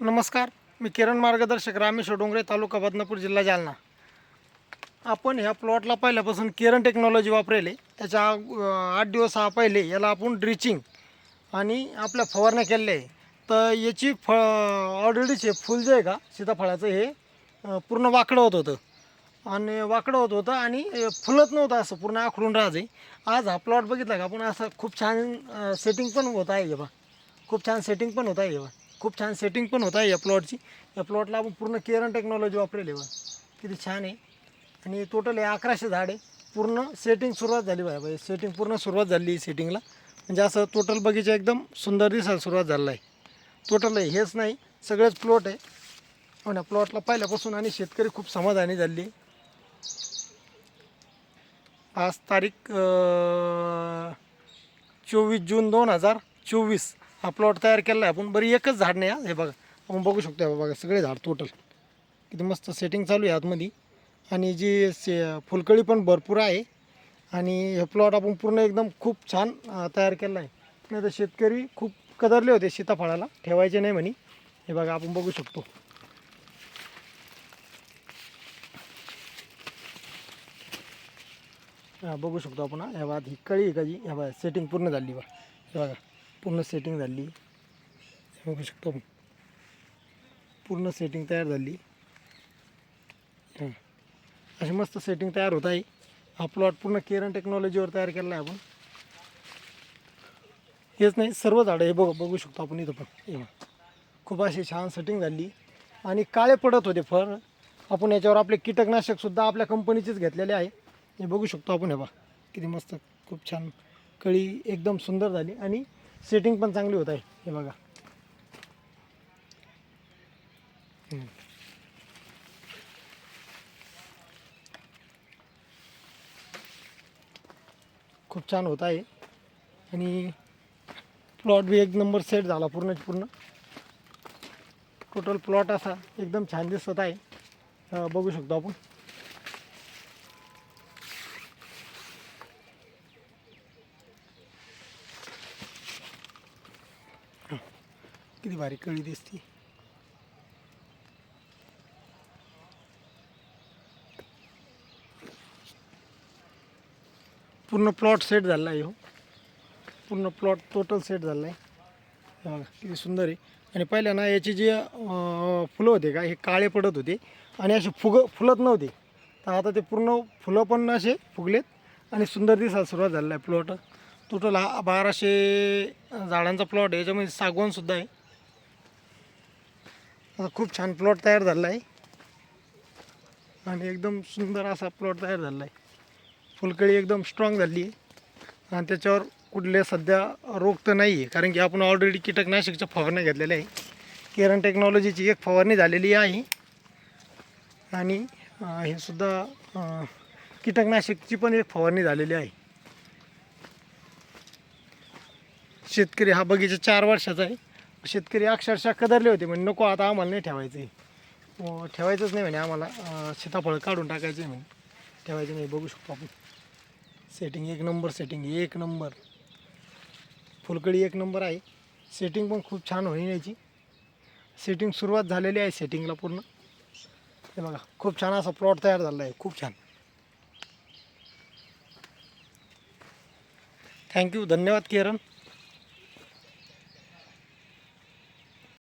नमस्कार मी किरण मार्गदर्शक रामेश्वर डोंगरे तालुका बदनापूर जिल्हा जालना. आपण ह्या प्लॉटला पहिल्यापासून किरण टेक्नॉलॉजी वापरेले. त्याच्या आठ दिवस हा पहिले याला आपण ड्रिचिंग आणि आपल्या फवारण्या केलेल्या आहे. तर याची फ ऑलरेडीचे फुल जे आहे का सीताफळाचं हे पूर्ण वाकडं होत होतं. आणि वाकडं होत होतं आणि फुलत नव्हतं असं पूर्ण आखडून राहायचे आज हा प्लॉट बघितला का आपण असं खूप छान सेटिंग पण होत आहे हे बा खूप छान सेटिंग पण होत आहे बा खूप छान सेटिंग पण होत आहे या प्लॉटची या प्लॉटला आपण पूर्ण केरन टेक्नॉलॉजी वापरेली बा किती छान आहे. आणि टोटल हे अकराशे झाड आहे. पूर्ण सेटिंग सुरुवात झाली बा बाई सेटिंग पूर्ण सुरुवात झाली आहे सेटिंगला म्हणजे असं टोटल बगीचा एकदम सुंदर दिसायला सुरुवात झालेला आहे. टोटल आहे. हेच नाही सगळेच प्लॉट आहे. हो ना प्लॉटला पहिल्यापासून आणि शेतकरी खूप समाधानी झाली आहे. आज तारीख चोवीस जून दोन हजार चोवीस. हा प्लॉट तयार केला आहे आपण बरी एकच झाड नाही हा. हे बघा. आपण बघू शकतो हे बघा सगळे झाड टोटल किती मस्त सेटिंग चालू आहे आतमध्ये. आणि जी से फुलकळी पण भरपूर आहे. आणि हे प्लॉट आपण पूर्ण एकदम खूप छान तयार केला आहे नाही तर शेतकरी खूप कदरले होते सीताफळाला. ठेवायचे नाही म्हणे. हे बघा आपण बघू शकतो. बघू शकतो आपण हे. बघा ही कळी का जी? ह्या बघा सेटिंग पूर्ण झाली बा हे बघा. पूर्ण सेटिंग झाली. हे बघू शकतो आपण. पूर्ण सेटिंग तयार झाली. अशी मस्त सेटिंग तयार होत आहे. हा प्लॉट पूर्ण केरन टेक्नॉलॉजीवर तयार केला आहे आपण. हेच नाही सर्व झाडं हे बघ बघू शकतो आपण इथं पण. हे खूप अशी छान सेटिंग झाली. आणि काळे पडत होते फळ. आपण याच्यावर आपले कीटकनाशकसुद्धा आपल्या कंपनीचेच घेतलेले आहे. हे बघू शकतो आपण हे बा किती मस्त खूप छान कळी एकदम सुंदर झाली. आणि सेटिंग पण चांगली होत आहे. हे बघा. खूप छान होत आहे. आणि प्लॉट बी एक नंबर सेट झाला पूर्णच पूर्ण. टोटल प्लॉट असा एकदम छान दिसत आहे. बघू शकतो आपण. किती भारी कळी दिसती. पूर्ण प्लॉट सेट झाला आहे हो. पूर्ण प्लॉट टोटल सेट झाला आहे बघा किती सुंदर आहे. आणि पहिल्या ना याचे जे फुलं होते का हे काळे पडत होते. आणि असे फुग फुलत नव्हते. तर आता ते पूर्ण फुलं पण असे फुगलेत आणि सुंदर दिसायला सुरुवात झालेला आहे प्लॉट टोटल हा बाराशे झाडांचा प्लॉट आहे. याच्यामध्ये सागवानसुद्धा आहे. खूप छान प्लॉट तयार झाला आहे. आणि एकदम सुंदर असा प्लॉट तयार झाला आहे. फुलकळी एकदम स्ट्रॉंग झाली आहे. आणि त्याच्यावर कुठले सध्या रोग तर नाही आहे कारण की आपण ऑलरेडी कीटकनाशकच्या फवारण्या घेतलेल्या आहे केरन टेक्नॉलॉजीची एक फवारणी झालेली आहे. आणि हे सुद्धा कीटकनाशकची पण एक फवारणी झालेली आहे. शेतकरी हा बगीचा चार वर्षाचा आहे. शेतकरी अक्षरशः कदरले होते म्हणजे नको आता आम्हाला नाही ठेवायचं आहे ठेवायचंच नाही म्हणे आम्हाला. सीताफळ काढून टाकायचं आहे म्हणे. ठेवायचं नाही बघू शकतो आपण. सेटिंग एक नंबर सेटिंग एक नंबर फुलकडी एक नंबर आहे. सेटिंग पण खूप छान होईल याची. सेटिंग सुरुवात झालेली आहे सेटिंगला पूर्ण. हे बघा खूप छान असा प्लॉट तयार झाला आहे. खूप छान. थँक्यू धन्यवाद किरण